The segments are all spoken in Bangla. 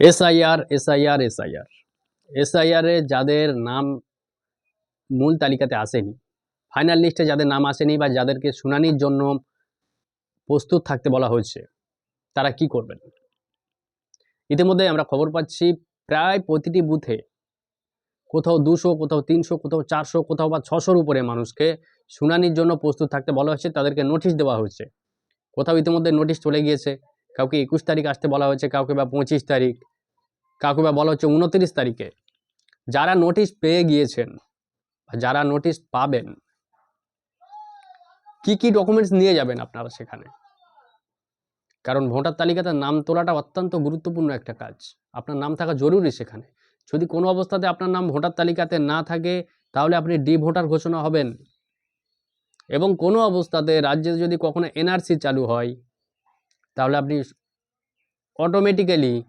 এসআইআর এসআইআর এসআইআর এসআইআরে যাদের নাম মূল তালিকাতে আসেনি ফাইনাল লিস্টে যাদের নাম আসেনি বা যাদেরকে শুনানির জন্য প্রস্তুত থাকতে বলা হয়েছে, তারা কি করবেন? ইতিমধ্যে আমরা খবর পাচ্ছি, প্রায় প্রতিটি বুথে কোথাও দুশো, কোথাও তিনশো, কোথাও চারশো, কোথাও বা ছশোর উপরে মানুষকে শুনানির জন্য প্রস্তুত থাকতে বলা হয়েছে, তাদেরকে নোটিশ দেওয়া হয়েছে। কোথাও ইতিমধ্যে নোটিশ চলে গিয়েছে। কাউকে একুশ তারিখ আসতে বলা হয়েছে, কাউকে বা পঁচিশ তারিখ, কাউকে বা বলা হচ্ছে উনত্রিশ তারিখে। যারা নোটিশ পেয়ে গিয়েছেন যারা নোটিশ পাবেন, কি কি ডকুমেন্টস নিয়ে যাবেন আপনারা সেখানে? কারণ ভোটার তালিকাতে নাম তোলাটা অত্যন্ত গুরুত্বপূর্ণ একটা কাজ। আপনার নাম থাকা জরুরি সেখানে। যদি কোনো অবস্থাতে আপনার নাম ভোটার তালিকাতে না থাকে, তাহলে আপনি ডি ভোটার ঘোষণা হবেন। এবং কোনো অবস্থাতে রাজ্যে যদি কখনো এনআরসি চালু হয় তাহলে আপনি অটোমেটিক্যালি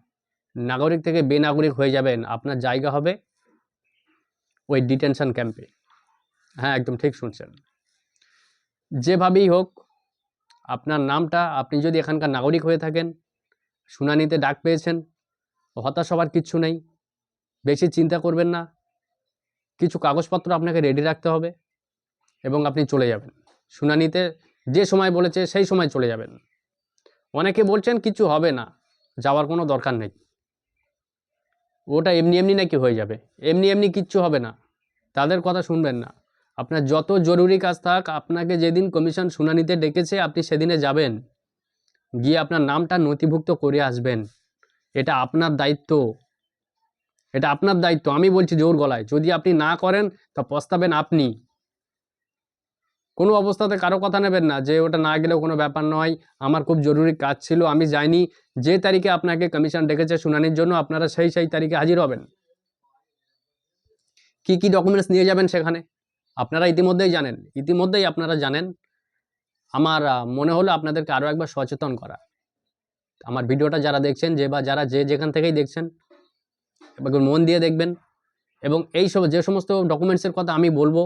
নাগরিক থেকে বেনাগরিক হয়ে যাবেন। আপনার জায়গা হবে ওই ডিটেনশন ক্যাম্পে হ্যাঁ একদম ঠিক শুনছেন। যেভাবেই হোক, আপনার নামটা, আপনি যদি এখানকার নাগরিক হয়ে থাকেন, শুনানিতে ডাক পেয়েছেন, হতাশ হবার কিচ্ছু নেই, বেশি চিন্তা করবেন না, কিছু কাগজপত্র আপনাকে রেডি রাখতে হবে এবং আপনি চলে যাবেন। শুনানিতে যে সময় বলেছে, সেই সময় চলে যাবেন। অনেকে বলছেন কিছু হবে না, যাওয়ার কোনো দরকার নেই। ওটা এমনি এমনি নাকি হয়ে যাবে, এমনি এমনি কিচ্ছু হবে না। তাদের কথা শুনবেন না। আপনার যত জরুরি কাজ থাক, আপনাকে যেদিন কমিশন শুনানিতে ডেকেছে, আপনি সেদিনে যাবেন। গিয়ে আপনার নামটা নথিভুক্ত করে আসবেন। এটা আপনার দায়িত্ব। এটা আপনার দায়িত্ব। আমি বলছি জোর গলায়। যদি আপনি না করেন, তা পস্তাবেন আপনি। কোনো অবস্থাতে কারও কথা নেবেন না, যে ওটা না গেলেও কোনো ব্যাপার নয়। আমার খুব জরুরি কাজ ছিল, আমি যাইনি। যে তারিখে আপনাকে কমিশন ডেকেছে শুনানির জন্য আপনারা সেই সেই তারিখে হাজির হবেন। কি কি ডকুমেন্টস নিয়ে যাবেন সেখানে? আপনারা ইতিমধ্যেই জানেন। ইতিমধ্যেই আপনারা জানেন। আমার মনে হলো আপনাদেরকে আরও একবার সচেতন করা। আমার ভিডিওটা যারা দেখছেন, যে বা যারা যে যেখান থেকেই দেখছেন মন দিয়ে দেখবেন। এবং এই সব যে সমস্ত ডকুমেন্টসের কথা আমি বলব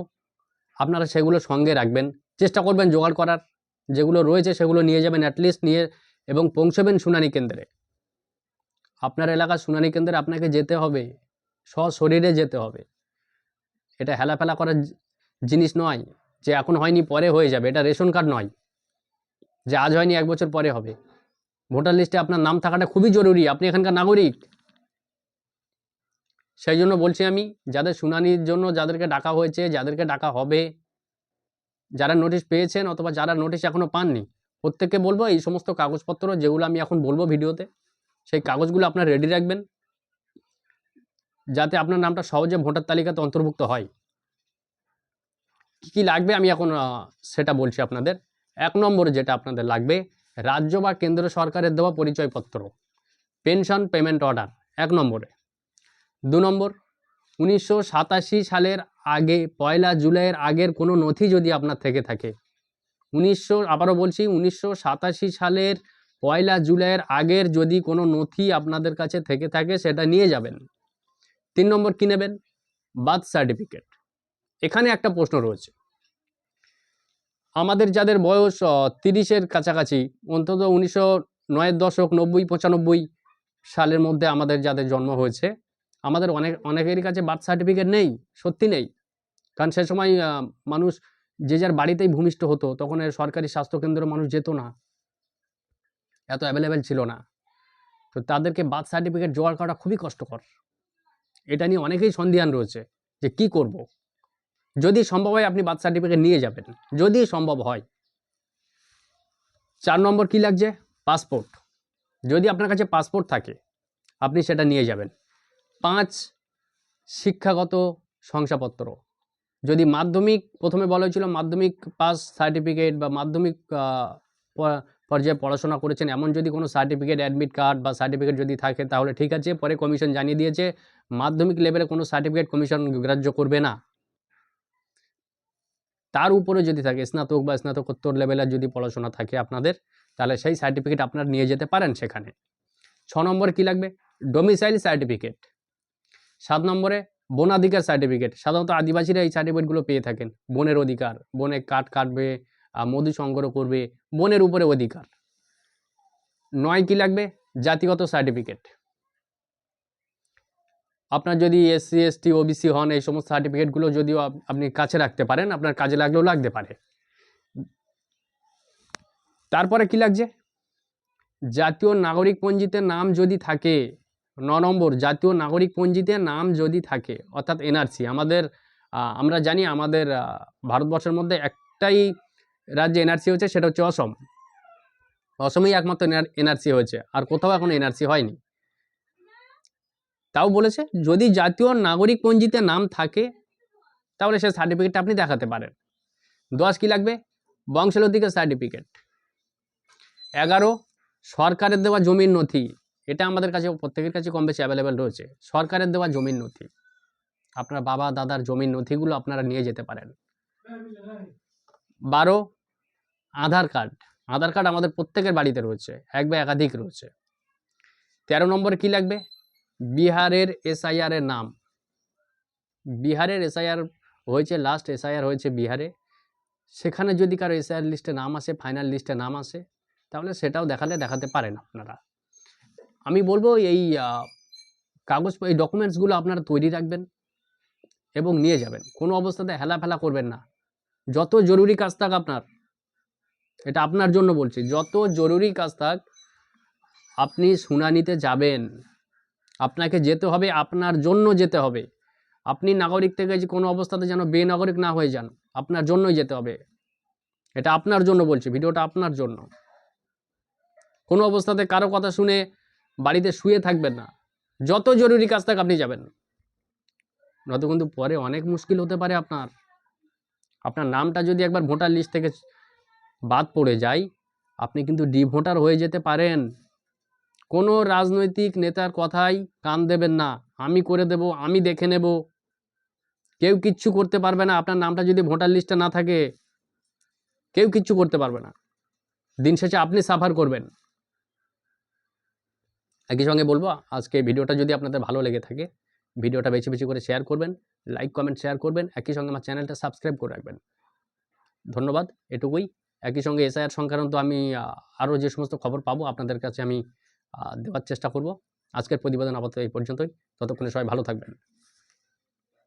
আপনারা সেগুলো সঙ্গে রাখবেন। চেষ্টা করবেন জোগাড় করার। যেগুলো রয়েছে সেগুলো নিয়ে যাবেন অ্যাটলিস্ট নিয়ে এবং পৌঁছবেন শুনানি কেন্দ্রে। আপনার এলাকার শুনানি কেন্দ্রে আপনাকে যেতে হবে। সশরীরে যেতে হবে। এটা হেলাফেলা করার জিনিস নয় যে এখন হয়নি পরে হয়ে যাবে। এটা রেশন কার্ড নয় যে আজ হয়নি, এক বছর পরে হবে। ভোটার লিস্টে আপনার নাম থাকাটা খুবই জরুরি। আপনি এখানকার নাগরিক। সেই জন্য বলছি আমি, যাদের শুনানির জন্য যাদেরকে ডাকা হয়েছে, যাদেরকে ডাকা হবে, যারা নোটিশ পেয়েছেন অথবা যারা নোটিশ এখনও পাননি, প্রত্যেককে বলব এই সমস্ত কাগজপত্র যেগুলো আমি এখন বলব ভিডিওতে, সেই কাগজগুলো আপনার রেডি রাখবেন, যাতে আপনার নামটা সহজে ভোটার তালিকাতে অন্তর্ভুক্ত হয়। কী কী লাগবে আমি এখন সেটা বলছি আপনাদের। এক নম্বরে যেটা আপনাদের লাগবে, রাজ্য বা কেন্দ্র সরকারের দেওয়া পরিচয়পত্র পেনশন পেমেন্ট অর্ডার এক নম্বরে। দু নম্বর, উনিশশো সাতাশি সালের আগে, পয়লা জুলাইয়ের আগের কোনো নথি যদি আপনার থেকে থাকে। উনিশশো, আবারও বলছি, উনিশশো সাতাশি সালের পয়লা জুলাইয়ের আগের যদি কোনো নথি আপনাদের কাছে থেকে থাকে, সেটা নিয়ে যাবেন। তিন নম্বর, কী নেবেন? Birth certificate. এখানে একটা প্রশ্ন রয়েছে। আমাদের যাদের বয়স তিরিশের কাছাকাছি, অন্তত উনিশশো নয়ের দশক, নব্বই, পঁচানব্বই সালের মধ্যে আমাদের যাদের জন্ম হয়েছে আমাদের অনেক, অনেকেরই কাছে বার্থ সার্টিফিকেট নেই, সত্যি নেই। কারণ সে সময় মানুষ যে যার বাড়িতেই ভূমিষ্ঠ হতো, তখন সরকারি স্বাস্থ্যকেন্দ্র মানুষ যেত না। এত অ্যাভেলেবেল ছিল না। তো তাদেরকে বার্থ সার্টিফিকেট জোগাড় করা খুবই কষ্টকর। এটা নিয়ে অনেকেই সন্দিহান রয়েছে যে কি করব। যদি সম্ভব হয় আপনি বার্থ সার্টিফিকেট নিয়ে যাবেন। যদি সম্ভব হয়। চার নম্বর কি লাগছে? পাসপোর্ট যদি আপনার কাছে পাসপোর্ট থাকে, আপনি সেটা নিয়ে যাবেন। পাঁচ শিক্ষাগত শংসাপত্র। যদি মাধ্যমিক প্রথমে বলা হয়েছিল, মাধ্যমিক পাস সার্টিফিকেট বা মাধ্যমিক পর্যায়ে পড়াশোনা করেছেন, এমন যদি কোনো সার্টিফিকেট, অ্যাডমিট কার্ড বা সার্টিফিকেট যদি থাকে, তাহলে ঠিক আছে, পরে কমিশন জানিয়ে দিয়েছে, মাধ্যমিক লেভেলে কোনো সার্টিফিকেট কমিশন গ্রাহ্য করবে না। তার উপরে যদি থাকে, স্নাতক বা স্নাতকোত্তর লেভেলের যদি পড়াশোনা থাকে আপনাদের, তাহলে সেই সার্টিফিকেট আপনার নিয়ে যেতে পারেন সেখানে। ছ নম্বর কি লাগবে? ডোমিসাইল সার্টিফিকেট সাত নম্বরে বনাধিকার সার্টিফিকেট সাধারণত আদিবাসীরা এই সার্টিফিকেটগুলো পেয়ে থাকেন। বনের অধিকার, বনে কাঠ কাটবে মধু সংগ্রহ করবে, বনের উপরে অধিকার। নয় কি লাগবে? জাতিগত সার্টিফিকেট আপনার যদি এসসি, এসটি, ওবিসি হন, এই সমস্ত সার্টিফিকেটগুলো যদিও আপনি কাছে রাখতে পারেন, আপনার কাজে লাগলেও লাগতে পারে। তারপরে কি লাগছে? জাতীয় নাগরিক পঞ্জিতে নাম যদি থাকে ন নম্বর, জাতীয় নাগরিক পঞ্জিতে নাম যদি থাকে, অর্থাৎ এনআরসি আমাদের আমরা জানি আমাদের ভারতবর্ষের মধ্যে একটাই রাজ্যে এনআরসি হচ্ছে, সেটা হচ্ছে অসম। অসমেই একমাত্র এনআরসি হয়েছে, আর কোথাও এখন এনআরসি হয়নি। তাও বলেছে, যদি জাতীয় নাগরিক পঞ্জিতে নাম থাকে, তাহলে সে সার্টিফিকেটটা আপনি দেখাতে পারেন। দশ কি লাগবে? বংশালতিকের সার্টিফিকেট এগারো, সরকারের দেওয়া জমির নথি। এটা আমাদের কাছে, প্রত্যেকের কাছে কম বেশি অ্যাভেলেবেল রয়েছে। সরকারের দেওয়া জমির নথি, আপনার বাবা, দাদার জমির নথিগুলো আপনারা নিয়ে যেতে পারেন। বারো, আধার কার্ড আধার কার্ড আমাদের প্রত্যেকের বাড়িতে রয়েছে, এক বা একাধিক রয়েছে। তেরো নম্বরে কি লাগবে? বিহারের এসআইআর এর নাম। বিহারের এসআইআর হয়েছে লাস্ট এসআইআর হয়েছে বিহারে। সেখানে যদি কারও এসআইআর লিস্টে নাম আসে ফাইনাল লিস্টে নাম আসে, তাহলে সেটাও দেখালে দেখাতে পারেন আপনারা। আমি বলব এই কাগজ, এই ডকুমেন্টসগুলো আপনারা তৈরি রাখবেন এবং নিয়ে যাবেন। কোনো অবস্থাতে হেলাফেলা করবেন না। যত জরুরি কাজ থাক আপনার, এটা আপনার জন্য বলছি, যত জরুরি কাজ থাক, আপনি শুনানিতে যাবেন। আপনাকে যেতে হবে, আপনার জন্য যেতে হবে। আপনি নাগরিক থেকে যে কোনো অবস্থাতে যেন বেনাগরিক না হয়ে যান, আপনার জন্যই যেতে হবে। এটা আপনার জন্য বলছি, ভিডিওটা আপনার জন্য। কোনো অবস্থাতে কারও কথা শুনে বাড়িতে শুয়ে থাকবেন না। যত জরুরি কাজ থাক আপনি যাবেন। নয়তো কিন্তু পরে অনেক মুশকিল হতে পারে আপনার। আপনার নামটা যদি একবার ভোটার লিস্ট থেকে বাদ পড়ে যায়, আপনি কিন্তু ডি ভোটার হয়ে যেতে পারেন। কোনো রাজনৈতিক নেতার কথাই কান দেবেন না। আমি করে দেব, আমি দেখে নেব। কেউ কিচ্ছু করতে পারবে না। আপনার নামটা যদি ভোটার লিস্টে না থাকে, কেউ কিচ্ছু করতে পারবে না। দিন শেষে আপনি সাফার করবেন। একই সঙ্গে বলব, আজকে ভিডিওটা যদি আপনাদের ভালো লেগে থাকে, ভিডিওটা বেশি বেশি করে শেয়ার করবেন লাইক কমেন্ট শেয়ার করবেন, একই সঙ্গে আমার চ্যানেলটা সাবস্ক্রাইব করে রাখবেন। ধন্যবাদ, এটুকুই। একই সঙ্গে এসআইআর সংক্রান্ত আমি আরও যে সমস্ত খবর পাবো, আপনাদের কাছে আমি দেওয়ার চেষ্টা করব। আজকের প্রতিবেদন আপাতত এই পর্যন্তই। ততক্ষণে সবাই ভালো থাকবেন।